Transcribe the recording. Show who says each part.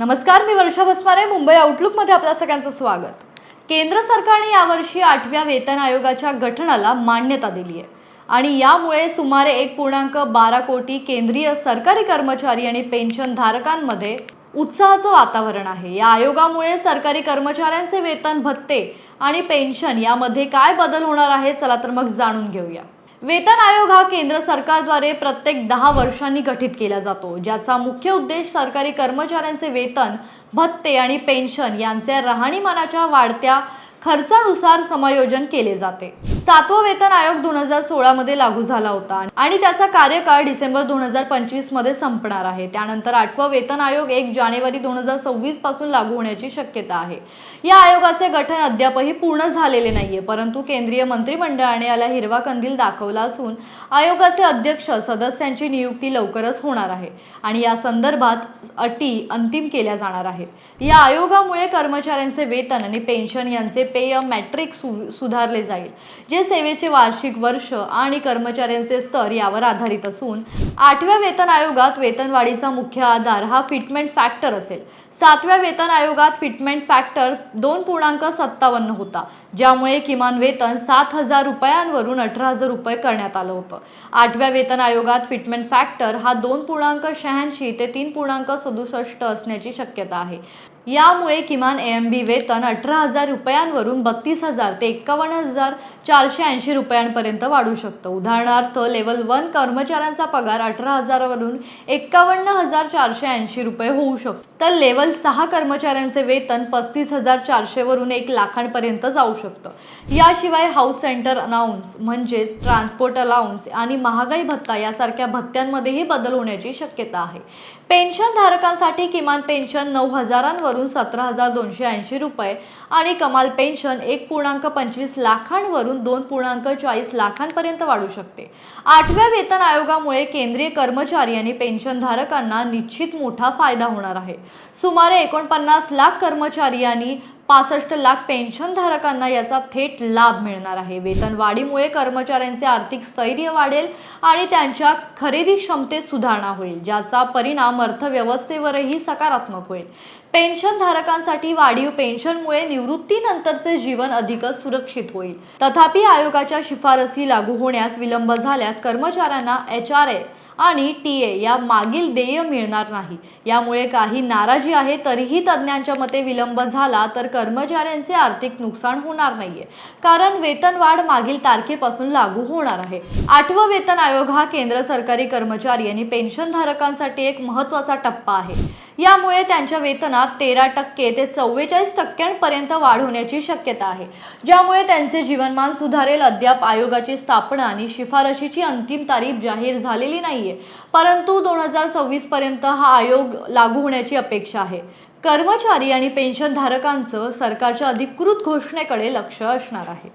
Speaker 1: नमस्कार मी वर्षा भस्मारे मुंबई आउटलुकमध्ये आपल्या सगळ्यांचं स्वागत. केंद्र सरकारने यावर्षी आठव्या वेतन आयोगाच्या गठनाला मान्यता दिली आहे. आणि यामुळे सुमारे एक पूर्णांक बारा कोटी केंद्रीय सरकारी कर्मचारी आणि पेन्शन धारकांमध्ये उत्साहाचं वातावरण आहे. या आयोगामुळे सरकारी कर्मचाऱ्यांचे वेतन भत्ते आणि पेन्शन यामध्ये काय बदल होणार आहे चला तर मग जाणून घेऊया. वेतन आयोग हा केंद्र सरकारद्वारे प्रत्येक दहा वर्षांनी गठीत केला जातो ज्याचा मुख्य उद्देश सरकारी कर्मचाऱ्यांचे वेतन भत्ते आणि पेन्शन यांचे राहणीमानाच्या वाढत्या खर्चानुसार समायोजन केले जाते. सातवा वेतन आयोग दोन हजार सोळा मध्ये लागू झाला होता. आणि त्याचा कार्यकाळ डिसेंबर दोन हजार पंचवीसमध्ये संपणार आहे. त्यानंतर आठवा वेतन आयोग एक जानेवारी दोन हजार सव्वीसपासून लागू होण्याची शक्यता आहे. या आयोगाचे गठन अद्यापही पूर्ण झालेले नाहीये परंतु केंद्रीय मंत्रिमंडळाने याला हिरवा कंदील दाखवला असून आयोगाचे अध्यक्ष सदस्यांची नियुक्ती लवकरच होणार आहे आणि या संदर्भात अटी अंतिम केल्या जाणार आहेत. या आयोगामुळे कर्मचाऱ्यांचे वेतन आणि पेन्शन यांचे पेय मॅट्रिक सु सुधारले जाईल. जे सेवेचे वार्षिक वर्ष आणि कर्मचाऱ्यांचे स्तर यावर आधारित असून आठव्या वेतन आयोगात वेतनवाढीचा मुख्य आधार हा फिटमेंट फॅक्टर असेल. सातव्या वेतन आयोगात फिटमेंट फॅक्टर दोन पूर्णांक सत्तावन्न होता ज्यामुळे किमान वेतन सात हजार रुपयांवरून अठरा हजार रुपये करण्यात आलं होतं. आठव्या वेतन आयोगात फिटमेंट फॅक्टर हा दोन पूर्णांक शहाऐंशी ते तीन पूर्णांक सदुसष्ट असण्याची शक्यता आहे. यामुळे किमान एम बी वेतन अठरा हजार रुपयांवरून बत्तीस हजार ते एकावन्न हजार चारशे ऐंशी रुपयांपर्यंत वाढू शकतं. उदाहरणार्थ लेवल वन कर्मचाऱ्यांचा पगार अठरा हजारावरून एक्कावन्न हजार चारशे ऐंशी रुपये होऊ शकतो. तर लेवल सहा कर्मचाऱ्यांचे वेतन पस्तीस हजार चारशेवरून एक लाखांपर्यंत जाऊ शकतं. याशिवाय हाऊस सेंटर अनाऊन्स म्हणजेच ट्रान्सपोर्ट अलाउन्स आणि महागाई भत्ता यासारख्या भत्त्यांमध्येही बदल होण्याची शक्यता आहे. पेन्शन धारकांसाठी किमान पेन्शन नऊ हजारांवरून सतरा हजार दोनशे ऐंशी रुपये आणि कमाल पेन्शन एक पूर्णांक पंचवीस लाखांवरून दोन पूर्णांक चाळीस लाखांपर्यंत वाढू शकते. आठव्या वेतन आयोगामुळे केंद्रीय कर्मचारी आणि पेन्शनधारकांना निश्चित मोठा फायदा होणार आहे. सुमारे एकोणपन्नास लाख कर्मचारी आणि पासष्ट लाख पेन्शनधारकांना याचा थेट लाभ मिळणार आहे. वेतन वाढीमुळे कर्मचाऱ्यांचे आर्थिक स्थैर्य वाढेल आणि त्यांच्या खरेदी क्षमतेत सुधारणा होईल ज्याचा परिणाम अर्थव्यवस्थेवरही सकारात्मक होईल. पेन्शन धारकांसाठी वाढीव पेन्शनमुळे निवृत्तीनंतरचे जीवन अधिकच सुरक्षित होईल. तथापि आयोगाच्या शिफारसी लागू होण्यास विलंब झाल्यास कर्मचाऱ्यांना एच आर ए आणि टी ए या मागील देय मिळणार नाही. यामुळे काही नाराजी आहे तरीही तज्ज्ञांच्या मते विलंब झाला तर कर्मचाऱ्यांचे आर्थिक नुकसान होणार नाहीये. कारण वेतनवाढ मागील तारखेपासून लागू होणार आहे. आठवं वेतन आयोग हा केंद्र सरकारी कर्मचारी आणि पेन्शनधारकांसाठी एक महत्त्वाचा टप्पा आहे. यामुळे त्यांच्या वेतनात तेरा टक्के ते चव्वेचाळीस टक्क्यांपर्यंत वाढ होण्याची शक्यता आहे. ज्यामुळे त्यांचे जीवनमान सुधारेल अद्याप आयोगाची स्थापना आणि शिफारशीची अंतिम तारीख जाहीर झालेली नाहीये. परंतु दोन हजार सव्वीस पर्यंत हा आयोग लागू होण्याची अपेक्षा आहे. कर्मचारी आणि पेन्शनधारकांचं सरकारच्या अधिकृत घोषणेकडे लक्ष असणार आहे.